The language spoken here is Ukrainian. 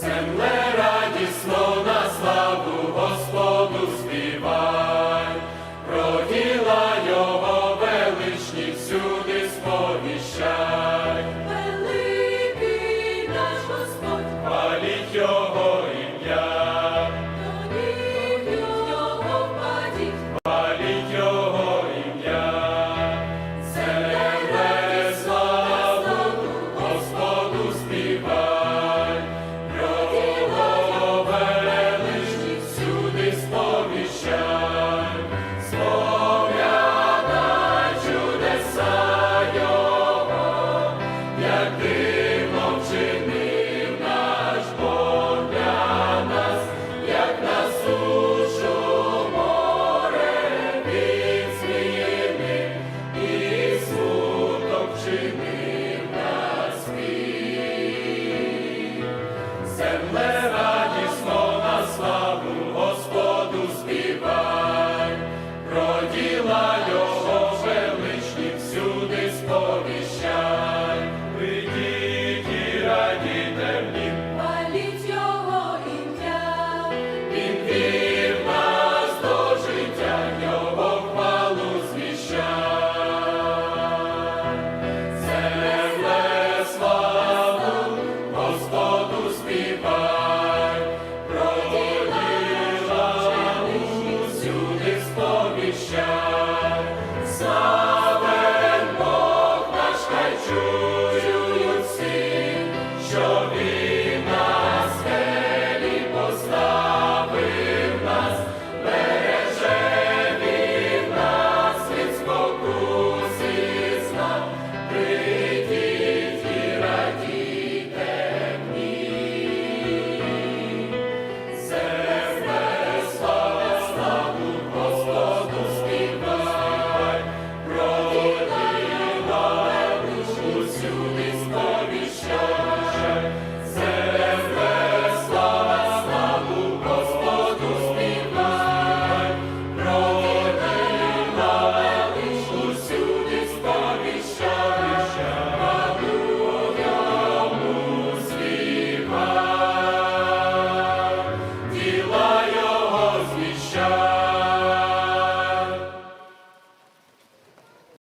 земле радісно на славу Господу співай, про його величні всюди сповіщай. birthday.